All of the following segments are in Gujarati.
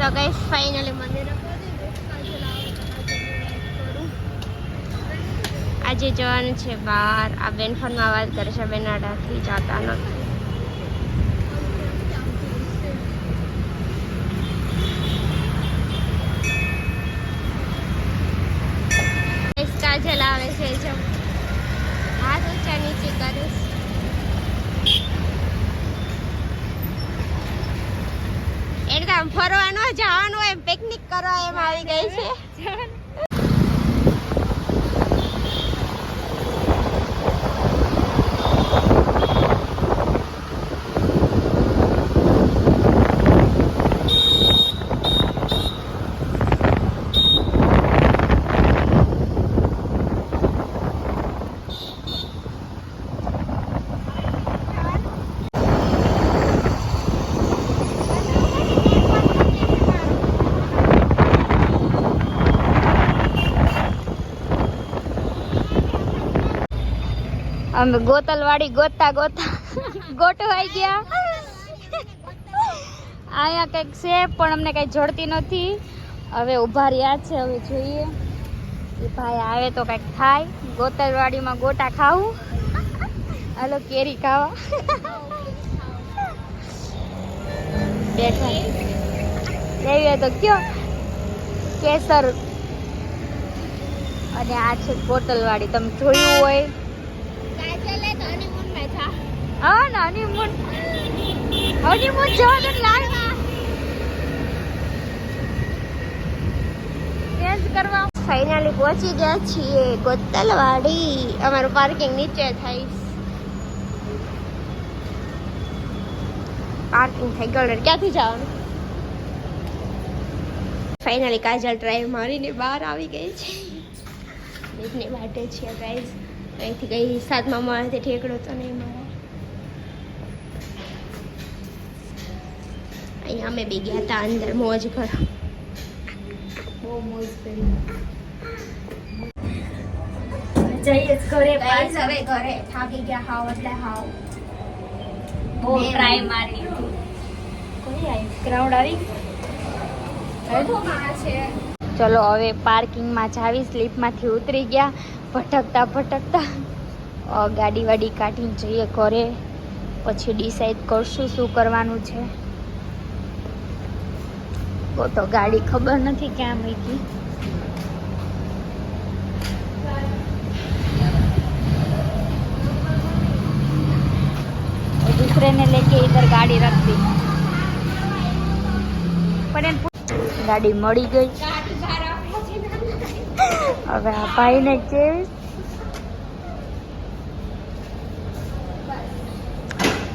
તો ગઈ ફાઇનલી મંદિરે આજે જવાનું છે બહાર. આ બેન ફોનમાં વાત કરે છે, બેન અડાથી જતા નથી. કાજલ આવે છે, જો. હાથ ઊંચા નીચે કરું એટલે આમ ફરવાનું જવાનું એમ પિકનિક કરવા એમ આવી ગઈ છે. અમે ગોતલવાડી ગોતા ગોતા ગોટવાઈ ગયા. અહીંયા કંઈક છે, પણ અમને કંઈ જડતી નથી. હવે ઊભા રહ્યા છે, હવે જોઈએ. એ ભાઈ આવે તો કંઈક થાય. ગોતલવાડીમાં ગોટા ખાવું. હાલો, કેરી ખાવા. બેઠા. લેવી તો કયો? કેસર. અને આ છે ગોતલવાડી. તમે જોયું હોય. ફાઇનલી પહોંચી ગયા છીએ ગોતલવાડી. અમારું પાર્કિંગ નીચે થાય. પાર્કિંગ થઈ ગયું ક્યાંથી જવાનું? ફાઇનલી કાજલ ડ્રાઈવ મારીને બહાર આવી ગઈ છે. લીફની માટે છે ગાઈઝ અહીંથી ગઈ સાતમા તે ઠેકડો તો નહીં મળે અહીંયા અમે બે ગયા હતા અંદર મોજ કરો. બહુ મોજ કરી. જઈએ ઘરે હવે ઘરે. થાકી ગયા હાવ એટલે હાવ. બહુ ટ્રાય મારી. કોઈ આવી ક્રાઉડ આવી ચલો હવે પાર્કિંગમાં જાવી સ્લીપમાંથી ઉતરી ગયા. ભટકતા ભટકતા અ, ગાડી વાડી કાઢીને જઈએ ઘરે પછી ડિસાઈડ કરશું શું કરવાનું છે ઓ તો ગાડી ખબર નથી ક્યાં મૂકી और दूसरे ने लेके इधर गाड़ी रख दी પણ એને પૂછ- ગાડી મળી ગઈ હવે આ ભાઈને કેવી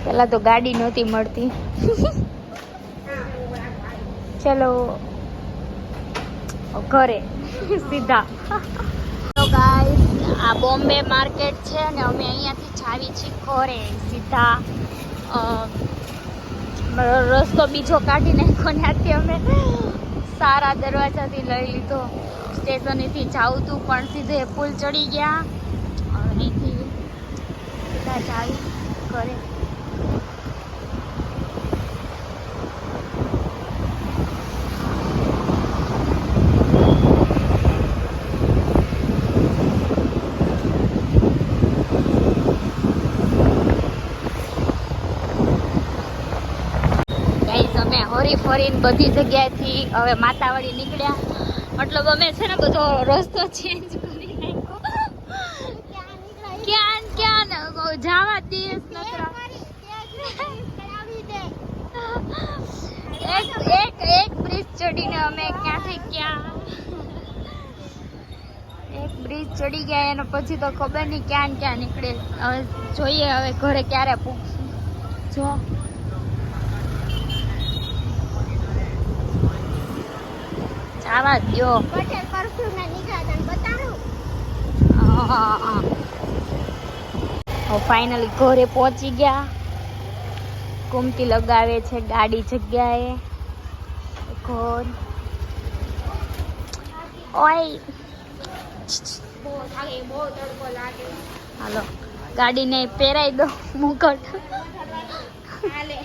પેલા તો ગાડી નહોતી મળતી. ચલો. ઘરે. સીધા. તો ગાઈસ આ બોમ્બે માર્કેટ છે અને અમે અહીંયાથી જાવી છીએ ઘરે. સીધા. રસ્તો બીજો કાઢી નાખ્યો ત્યાંથી અમે સારા દરવાજાથી લઈ લીધો. સ્ટેશનેથી જાવું હતું પણ સીધે પુલ ચડી ગયા. અહીંથી સીધા જાવી ઘરે. હરી ફરીને બધી જગ્યાએથી હવે માતાવાડી નીકળ્યા. મતલબ અમે છે ને બધો રસ્તો ચેન્જ કરી નાખ્યો. ક્યાં ક્યાં જવા દેશ એક એક એક બ્રિજ ચડીને અમે ક્યાંથી ક્યાં? એક બ્રિજ ચડી ગયા એનો પછી તો ખબર નહીં ક્યાં ક્યાં નીકળે. હવે જોઈએ હવે ઘરે ક્યારે પૂછશું. જો. ચાવા દો પટેલ પરસું ના નીકળ્યા તને બતાડું. ફાઇનલી ઘરે પહોંચી ગયા. કુમતી લગાવે છે ગાડી જગ્યાએ. ઘર. ઓય. હાલો ગાડીને પહેરાઈ દો મુકટ. હાલે.